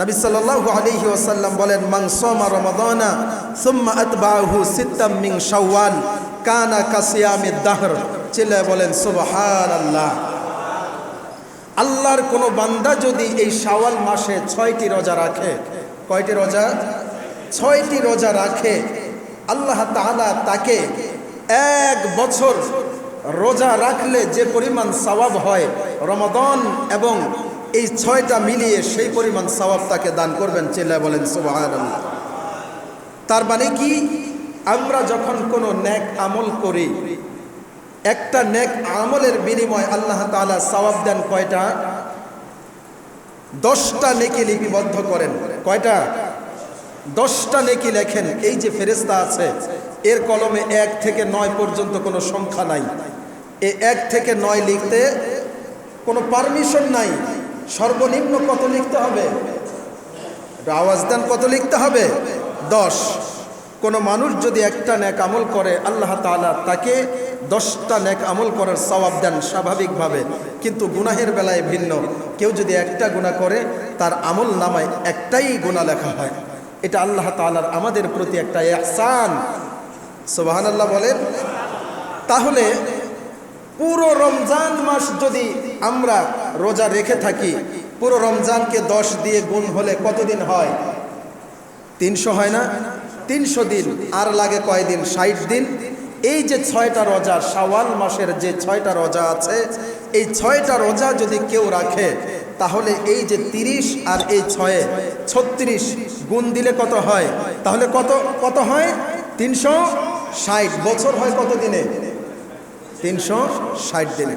নবী সাল্লাল্লাহু আলাইহি ওয়াসাল্লাম বলেন, মান সামা রমাদানা, সুম্মা আতবাহু সিত্তাম মিন শাওয়াল, কানা কাসিয়ামিদ দাহর। চিল্লায় বলেন, সুবহানাল্লাহ। আল্লাহর কোনো বান্দা যদি এই শাওয়াল মাসে ছয়টি রোজা রাখে, কয়টি রোজা? ছয়টি রোজা রাখে। আল্লাহ তাআলা তাকে এক বছর রোজা রাখলে যে পরিমাণ সওয়াব হয়, রমাদান এবং এই ছয়টা মিলিয়ে সেই পরিমাণ সওয়াব তাকে দান করবেন, চিল্লায় বলেন, সুবহানাল্লাহ। তার মানে কি? আমরা যখন কোনো ন্যাক আমল করি, একটা নেক আমলের বিনিময় আল্লাহ তাআলা সওয়াব দেন কয়টা? দশটা নেকি লিপিবদ্ধ করেন। কয়টা? দশটা নেকি লেখেন। এই যে ফেরেস্তা আছে, এর কলমে এক থেকে নয় পর্যন্ত কোনো সংখ্যা নাই। এ এক থেকে নয় লিখতে কোনো পারমিশন নাই। সর্বনিম্ন কত লিখতে হবে? আওয়াজ দেন, কত লিখতে হবে? দশ। কোনো মানুষ যদি একটা ন্যাক আমল করে, আল্লাহ তাআলা তাকে দশটা ন্যাক আমল করার সওয়াব দেন স্বাভাবিকভাবে। কিন্তু গুনাহের বেলায় ভিন্ন। কেউ যদি একটা গুনাহ করে, তার আমল নামায় একটাই গুনাহ লেখা হয়। এটা আল্লাহ তাআলার আমাদের প্রতি একটা ইহসান। সুবহানাল্লাহ বলেন, তাহলে পুরো রমজান মাস যদি আমরা রোজা রেখে থাকি, পুরো রমজানকে দশ দিয়ে গুণ হলে কতদিন হয়? তিনশো হয় না? তিনশো দিন। আর লাগে কয়দিন? ষাট দিন। এই যে ছয়টা রোজা, শাওয়াল মাসের যে ছয়টা রোজা আছে, এই ছয়টা রোজা যদি কেউ রাখে, তাহলে এই যে তিরিশ আর এই ছয়ে ছত্রিশ গুণ দিলে কত হয়? তাহলে কত কত হয়? তিনশো ষাট। বছর হয় কত দিনে? তিনশো ষাট দিনে।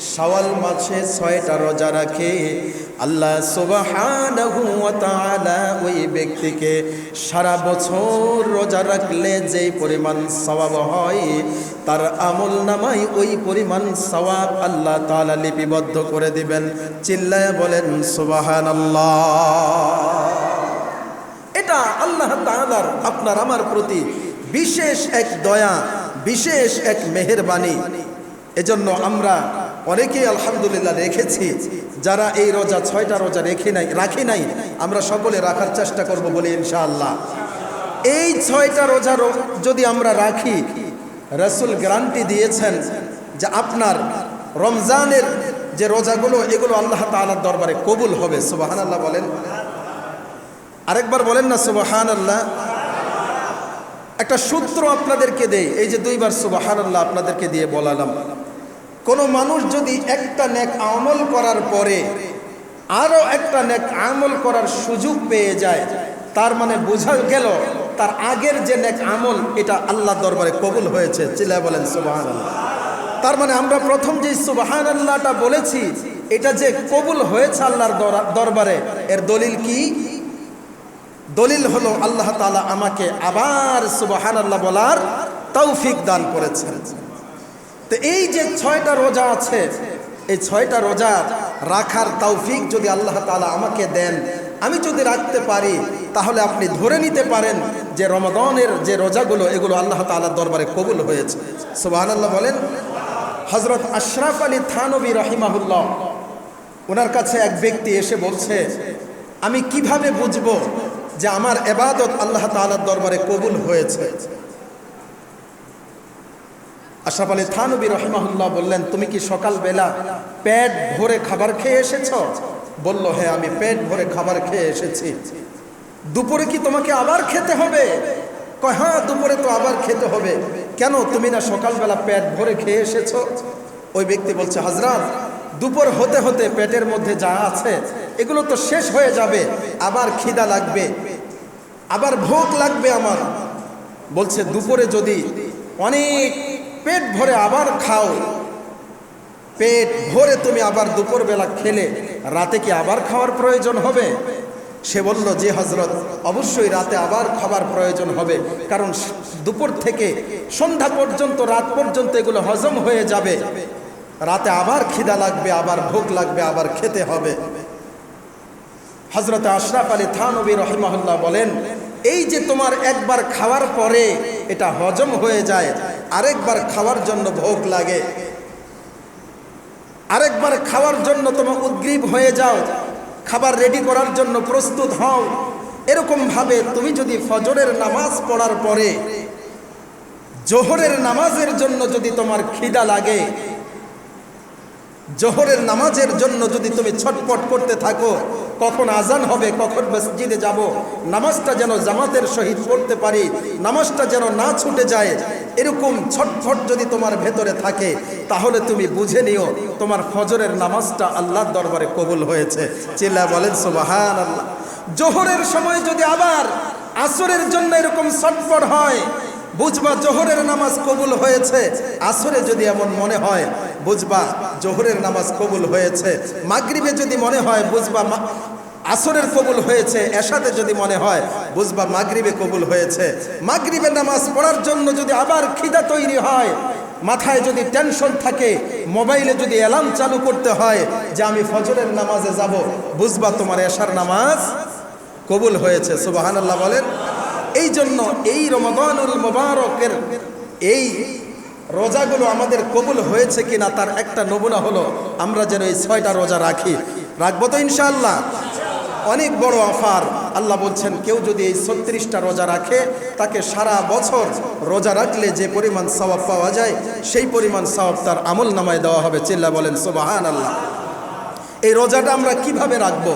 সওয়াল মাসে ছয়টা রোজা রাখে। আল্লাহ তাআলা ওই ব্যক্তিকে সারা বছর রোজা রাখলে যেই পরিমাণ সওয়াব হয়, তার আমল নামাই ওই পরিমাণ সওয়াব আল্লাহ তাআলা লিপিবদ্ধ করে দিবেন। চিল্লায় বলেন, সুবহানাল্লাহ। এটা আল্লাহ তাআলার, আপনার আমার প্রতি বিশেষ এক দয়া, বিশেষ এক মেহেরবানি। এজন্য আমরা অনেকেই আলহামদুলিল্লাহ রেখেছি, যারা এই রোজা, ছয়টা রোজা রেখে নাই, রাখি নাই, আমরা সকলে রাখার চেষ্টা করব বলে ইনশাআল্লাহ। এই ছয়টা রোজা যদি আমরা রাখি, রসুল গ্যারান্টি দিয়েছেন যে আপনার রমজানের যে রোজাগুলো, এগুলো আল্লাহ তালার দরবারে কবুল হবে সুবাহান আল্লাহ বলেন। আরেকবার বলেন না সুবাহান আল্লাহ একটা সূত্র আপনাদেরকে দেয় এই যে দুইবার সুবাহান আল্লাহ আপনাদেরকে দিয়ে বলালাম। কোনো মানুষ যদি একটা নেক আমল করার পরে আরও একটা নেক আমল করার সুযোগ পেয়ে যায়, তার মানে বোঝা গেল তার আগের যে নেক আমল, এটা আল্লাহ দরবারে কবুল হয়েছে। চিল্লায় বলেন সুবাহান আল্লাহ তার মানে আমরা প্রথম যে সুবাহান আল্লাহটা বলেছি, এটা যে কবুল হয়েছে আল্লাহর দরা- দরবারে, এর দলিল কি? দলিল হলো আল্লাহ তাআলা আমাকে আবার সুবাহান আল্লাহ বলার তৌফিক দান করেছেন। তো এই যে ছয়টা রোজা আছে, এই ছয়টা রোজা রাখার তৌফিক যদি আল্লাহ তাআলা আমাকে দেন, আমি যদি রাখতে পারি, তাহলে আপনি ধরে নিতে পারেন যে রমাদানের যে রোজাগুলো, এগুলো আল্লাহ তালার দরবারে কবুল হয়েছে। সুবহানাল্লাহ বলেন হজরত আশরাফ আলী থানবী রহিমাহুল্লাহ, ওনার কাছে এক ব্যক্তি এসে বলছে, আমি কীভাবে বুঝব যে আমার এবাদত আল্লাহ তালার দরবারে কবুল হয়েছে? আশরাফ আলী থানবী রহমাহুল্লাহ বললেন, তুমি কি সকালবেলা পেট ভরে খাবার খেয়ে এসেছ? বলল হ্যাঁ আমি পেট ভরে খাবার খেয়ে এসেছি। দুপুরে কি তোমাকে আবার খেতে হবে? কয় হ্যাঁ দুপুরে তো আবার খেতে হবে। কেন তুমি না সকালবেলা পেট ভরে খেয়ে এসেছ? ওই ব্যক্তি বলছে হাজরাত দুপুর হতে হতে পেটের মধ্যে যা আছে, এগুলো তো শেষ হয়ে যাবে, আবার খিদা লাগবে, আবার ভোগ লাগবে আমার। বলছে, দুপুরে যদি অনেক পেট ভরে আবার খাও। পেট ভরে তুমি আবার দুপুরবেলা খেলে, রাতে কি আবার খাওয়ার প্রয়োজন হবে? সে বলল যে হজরত অবশ্যই রাতে আবার খাবার প্রয়োজন হবে। কারণ দুপুর থেকে সন্ধ্যা পর্যন্ত, রাত পর্যন্ত এগুলো হজম হয়ে যাবে। রাতে আবার খিদা লাগবে, আবার ভোগ লাগবে, আবার খেতে হবে। হজরত আশরাফ আলী থানবী রহিমাহুল্লাহ বলেন, এই যে তোমার একবার খাওয়ার পরে এটা হজম হয়ে যায় আরেকবার খাওয়ার জন্য ভোগ লাগে। আরেকবার খাওয়ার জন্য তোমার উদ্গ্রীব হয়ে যাও। খাবার রেডি করার জন্য প্রস্তুত হও। এরকমভাবে তুমি যদি ফজরের নামাজ পড়ার পরে, জোহরের নামাজের জন্য যদি তোমার খিদা লাগে, জোহরের নামাজের জন্য যদি তুমি ছটপট করতে থাকো কখন আজান হবে, কখন মসজিদে যাব, নামাজটা যেন জামাতের সহিত পড়তে পারি, নামাজটা যেন না ছুটে যায়, এরকম ছটফট যদি তোমার ভেতরে থাকে, তাহলে তুমি বুঝে নিও, তোমার ফজরের নামাজটা আল্লাহর দরবারে কবুল হয়েছে। চিল্লা বলেন সুবাহান আল্লাহ জোহরের সময় যদি আবার আসরের জন্য এরকম ছটফট হয়, বুঝবা জোহরের নামাজ কবুল হয়েছে, আসরে যদি এমন মনে হয় বুঝবা, জোহরের নামাজ কবুল হয়েছে। মাগরিবে যদি মনে হয় বুঝবা আসরের কবুল হয়েছে এসাতে যদি মনে হয় বুঝবা, মাগরিবে কবুল হয়েছে। মাগরিবে নামাজ পড়ার জন্য যদি আবার খিদা তৈরি হয়, মাথায় যদি টেনশন থাকে মোবাইলে যদি অ্যালার্ম চালু করতে হয় যে আমি ফজরের নামাজে যাব, বুঝবা তোমার এশার নামাজ কবুল হয়েছে। সুবাহানাল্লাহ বলেন এই জন্য এই রমদানুল মোবারকের এই রোজাগুলো আমাদের কবুল হয়েছে কিনা তার একটা নমুনা হলো, আমরা যেন এই ছয়টা রোজা রাখি। রাখব তো ইনশাআল্লাহ। অনেক বড় অফার। আল্লাহ বলছেন, কেউ যদি এই ছত্রিশটা রোজা রাখে, তাকে সারা বছর রোজা রাখলে যে পরিমাণ সওয়াব পাওয়া যায়, সেই পরিমাণ সওয়াব তার আমল নামায় দেওয়া হবে। চিল্লা বলেন সুবাহান আল্লাহ এই রোজাটা আমরা কীভাবে রাখব?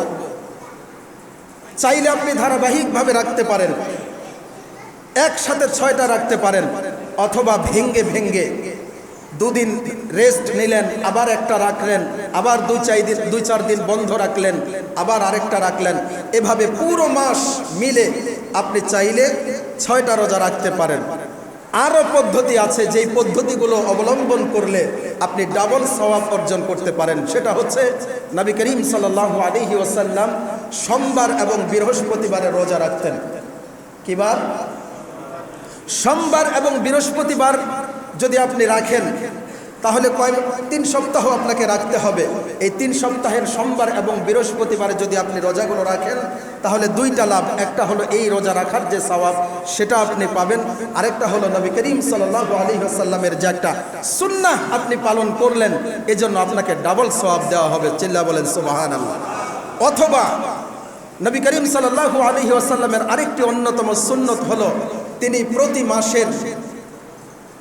চাইলে আপনি ধারাবাহিকভাবে রাখতে পারেন। একসাথে ছয়টা রাখতে পারেন, অথবা ভেঙ্গে ভেঙ্গে। দুদিন রেস্ট নিলেন, আবার একটা রাখলেন, আবার দুই চার দিন, দুই চার দিন বন্ধ রাখলেন, আবার আরেকটা রাখলেন। এভাবে পুরো মাস মিলে আপনি চাইলে ছয়টা রোজা রাখতে পারেন। আরও পদ্ধতি আছে, যেই পদ্ধতিগুলো অবলম্বন করলে আপনি ডাবল সওয়াব অর্জন করতে পারেন। সেটা হচ্ছে নবী করিম সাল্লাহ আলহি ওসাল্লাম সোমবার এবং বৃহস্পতিবারে রোজা রাখতেন। কিবার? সোমবার এবং বৃহস্পতিবার যদি আপনি রাখেন, তাহলে কয় তিন সপ্তাহ আপনাকে রাখতে হবে। এই তিন সপ্তাহের সোমবার এবং বৃহস্পতিবারে যদি আপনি রোজাগুলো রাখেন, তাহলে দুইটা লাভ। একটা হলো এই রোজা রাখার যে সওয়াব, সেটা আপনি পাবেন। আরেকটা হলো নবী করিম সাল্লাহ আলী আসাল্লামের যে একটা সুন্নাহ আপনি পালন করলেন, এজন্য আপনাকে ডাবল সওয়াব দেওয়া হবে। চিল্লা বলেন সুবাহান অথবা নবী করিম সাল্লাহু আলী আসাল্লামের আরেকটি অন্যতম সুন্নত হলো তিনি প্রতি মাসের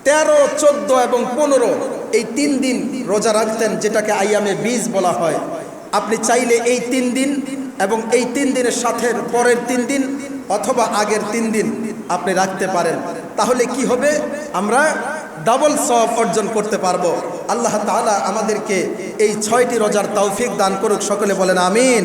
তেরো, চোদ্দ এবং পনেরো এই তিন দিন রোজা রাখতেন, যেটাকে আইয়ামে বীজ বলা হয়। আপনি চাইলে এই তিন দিন এবং এই তিন দিনের সাথে পরের তিন দিন অথবা আগের তিন দিন আপনি রাখতে পারেন। তাহলে কি হবে? আমরা ডাবল সব অর্জন করতে পারব। আল্লাহ তাআলা আমাদেরকে এই ছয়টি রোজার তৌফিক দান করুক, সকলে বলেন আমিন।